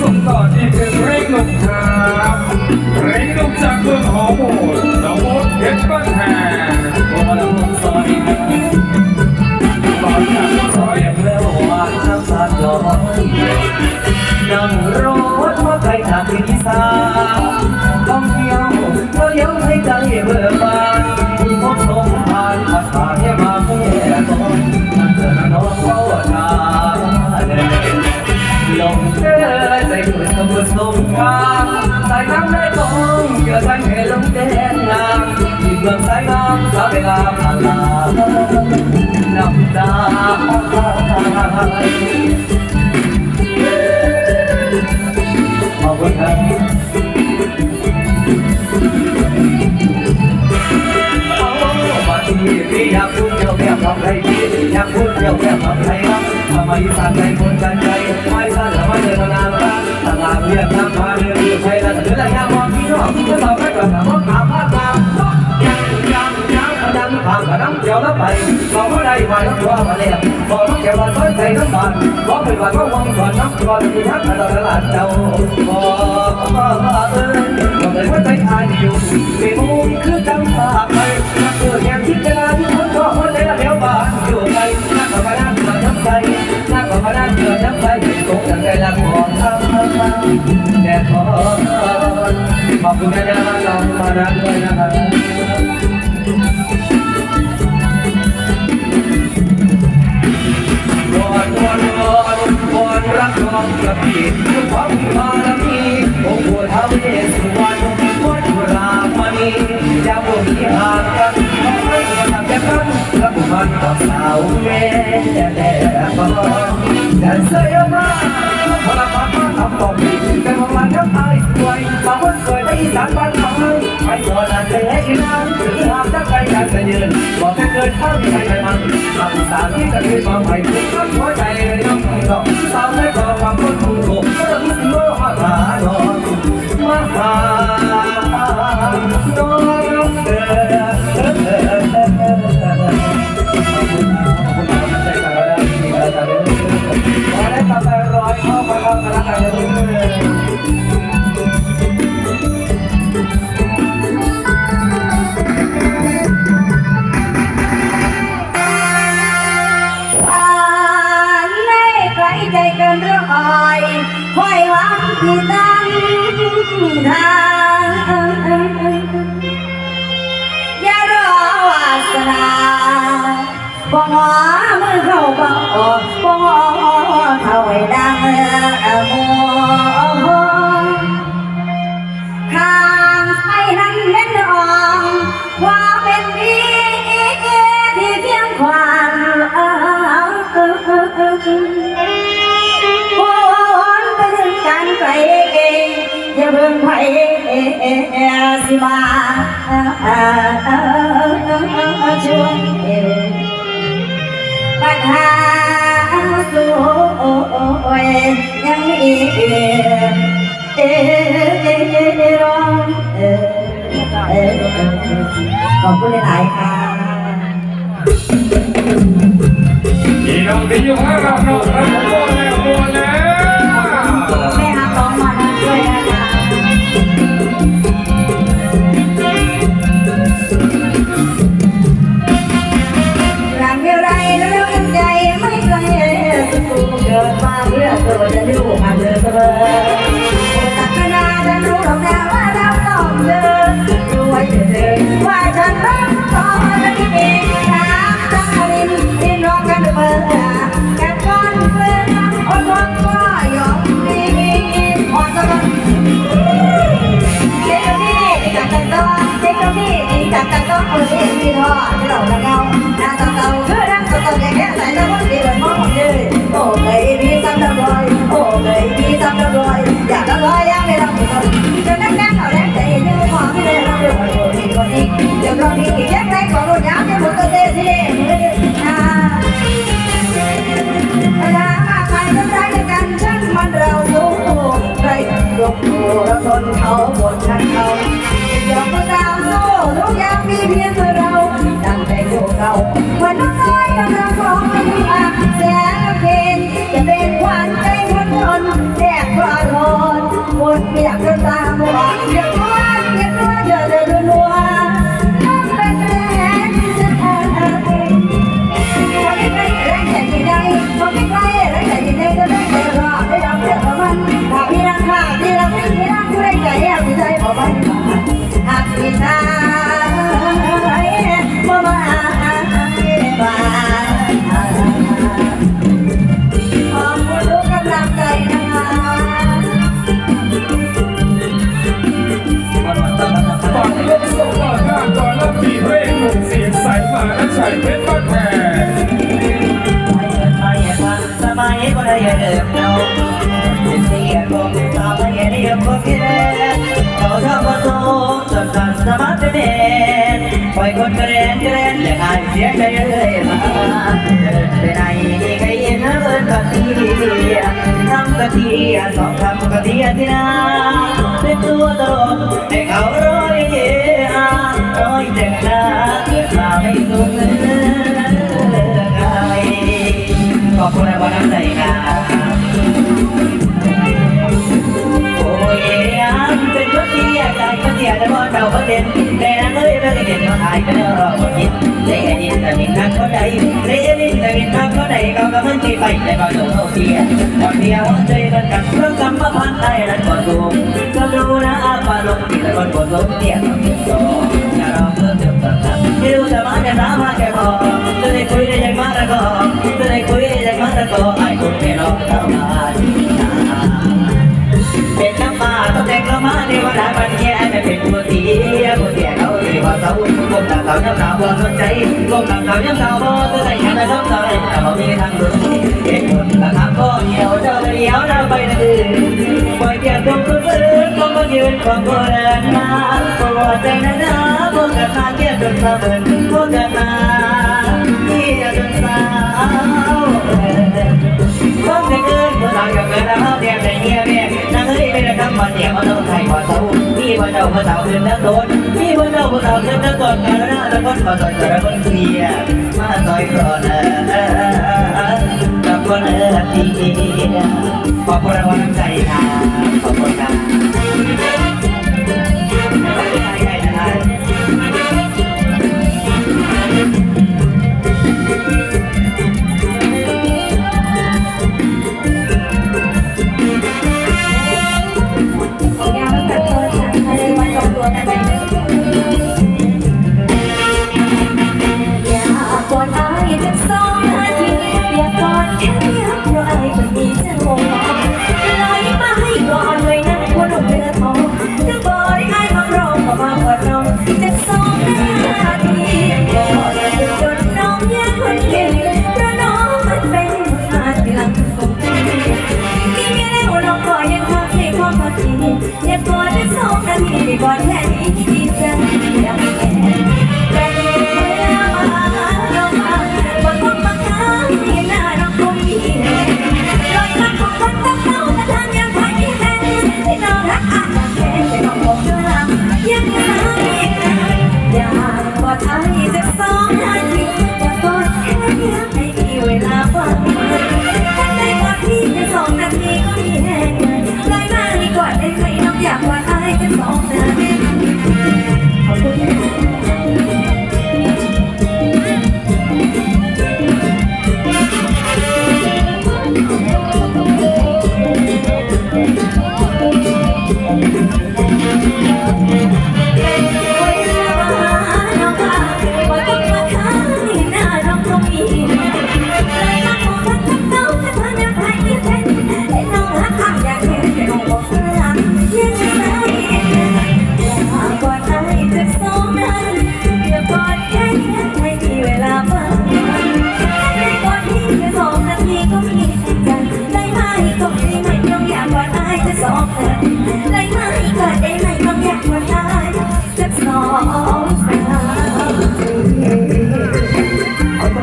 ส่งต่อที่เพลงเพลงหนุ่มครับเพลงหนุ่มจากเมืองหอโหดน้องโอ๊ตเพชรบ้านแพงโอ้ละมุนซอยตอนจากซอยเมื่อวานน้ำตาย้อยนั่งรถมาไกลจากที่สามต้องเที่ยวก็ยังให้ใจเบื่อบ้า กับบุญสงครามสายน้ำได้ตองเกิดกันแค่ลงแดนงามที่เมื จียวแล้วไปเราได้มาแล้วตัวมาเนี่ยบอกน้ำเจียวมาต้นใจน้ำบานบอกเป็นว่าก็วงก่อนน้ำก่อนที่ทักมาตลาดเจ้าบอกว่าเออบอกเลยว่าใจอายอยู่เป็นมุมคือจำปากไปนักเกิดแห่งที่เวลาที่คนก็คนแล้วเดี๋ยวบ้านอยู่ไปนักก็มาด้านั่งมาทับใจนักก็มานั่งเกิดทับใจตกกันใจละของทำแต่ขอขอบคุณนะจ๊ะน้องมารักด้วยนะครับ รักน้องกระบี่ด้วยความารมีองค์ปู่ท้าวเวสสุวรรณวัดจุฬามณีจะบ่มีหางกันขอให้คนทำแบบนั้นรับมันกับสาวแม่แต่ก่อนแต่เสียมาพลังมันมาทำตรงนี้แต่พลังทั้งตายสวยสาวคนสวยในอีสานบ้านเขาไปก่อนนั้นแต่ให้นานถึงทางจะไกลกันจะยืนบอก เกินข้าวที่ใครมันทำสามที่จะเคยมาใหม่ทั้งหัวใจเลยน้องดอกสาวไม่ก็ความคนถูกก็ต้องมีโลหะหาดอนมาหาน้อน คอยวังที่ตั้งทางอย่ารอวาสนาบ่งอมือเข้าบ่บ่งอเข้าให้ดัง เพิ่งไปสิมาช่วยปัญหาสู้ยังมีเอร้องเอเอขอบคุณหลายๆค่ะพี่น้องที่อยู่ข้างเราเราเราบัวแล้ว เอาเด็กนี่เราจะเงาหน้าเก่าคือ เป็นตัวตลกให้เขาร้อยเย่ร้อยเจ็บหน้าเกิดมาไม่สุขเลย ขอบคุณในวันน้ำใจครับโอ้ยอันเป็นคนที่อยากได้คนที่อยากได้ว่าเราก็เด่นแต่นั่งเอ้ยไม่ได้เด่นก็หายไปแล้วเราก็คิดเลยอันนี้แต่นี่ทางคนใดเลยอันนี้แต่นี่ทางคนใดก็กำลังที่ไปแต่ก็ต้องเอาเทียก่อนเดียวใจมันกันเพราะกำมาพันได้นั้นก็สูงก็รู้นะอาปาลงที่ตะกอนก็ล้มเตี้ยก็เก็บโตอย่าเราเพิ่มเติมต่างๆไม่รู้จะมาจะสามารถแค่พอจะได้คุยได้ยังมากแล้วก็ เศร้าก้มตาเขาย้ำตาบ่สนใจก้มตาเขาย้ำตาวบ่ตัวไหนยังไม่ต้องใจแต่เขามีทางลุ้นเห็นคนละคำก็เหี่ยวเจ้าเดียวเราไปนั่นคือปล่อยเกียรติตัวฟื้นก็มายืนความโบราณมาปวดใจนะนะพวกกันมาเกียรติจนสะเบินพวกกันมาเกี สังกับเงินน้ำห้ามแดงในเงียแม่นางเอ้ม่ได้ทำมาเนี่ยมาต้องไทยมาเศร้ามีบ่อเจ้าบ่อสาวขึ้นนักโดนมีบ่อเจ้าบ่อสาวขึ้นนักโทษกันนะตะก้อนมาต่อยกระก้อนเสียมาต่อยก่อนตะก้อนเออตีขอบคุณรางวัลใจค่ะขอบคุณค่ะ